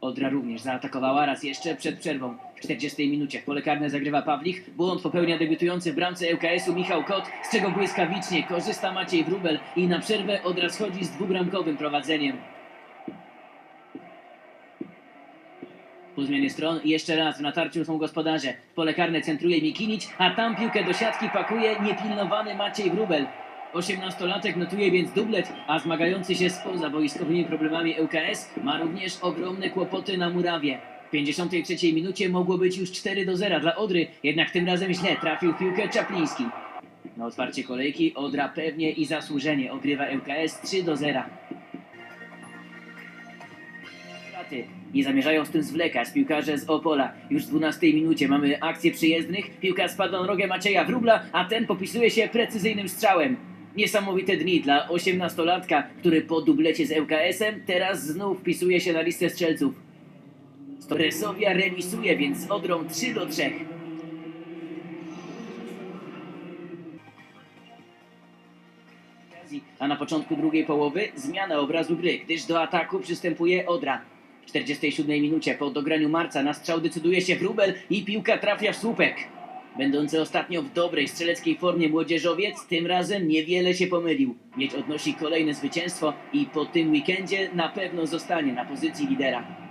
Odra również zaatakowała raz jeszcze przed przerwą. W 40 minucie w pole karne zagrywa Pawlich. Błąd popełnia debiutujący w bramce ŁKS-u Michał Kot, z czego błyskawicznie korzysta Maciej Wrubel i na przerwę Odra schodzi z dwubramkowym prowadzeniem. Po zmianie stron jeszcze raz w natarciu są gospodarze. W pole karne centruje Mikinić, a tam piłkę do siatki pakuje niepilnowany Maciej Wrubel. 18-latek notuje więc dublet, a zmagający się z pozawojskowymi problemami ŁKS ma również ogromne kłopoty na murawie. W 53 minucie mogło być już 4 do 0 dla Odry, jednak tym razem źle trafił piłkę Czapliński. Na otwarcie kolejki Odra pewnie i zasłużenie ogrywa ŁKS 3 do 0. Straty. Nie zamierzają z tym zwlekać piłkarze z Opola. Już w 12 minucie mamy akcję przyjezdnych. Piłka spada na nogę Macieja Wróbla, a ten popisuje się precyzyjnym strzałem. Niesamowite dni dla 18-latka, który po dublecie z ŁKS-em teraz znów wpisuje się na listę strzelców. Resowia remisuje więc z Odrą 3 do 3. A na początku drugiej połowy zmiana obrazu gry, gdyż do ataku przystępuje Odra. W 47 minucie po dograniu Marca na strzał decyduje się Wróbel i piłka trafia w słupek. Będący ostatnio w dobrej strzeleckiej formie młodzieżowiec tym razem niewiele się pomylił. Mieć odnosi kolejne zwycięstwo i po tym weekendzie na pewno zostanie na pozycji lidera.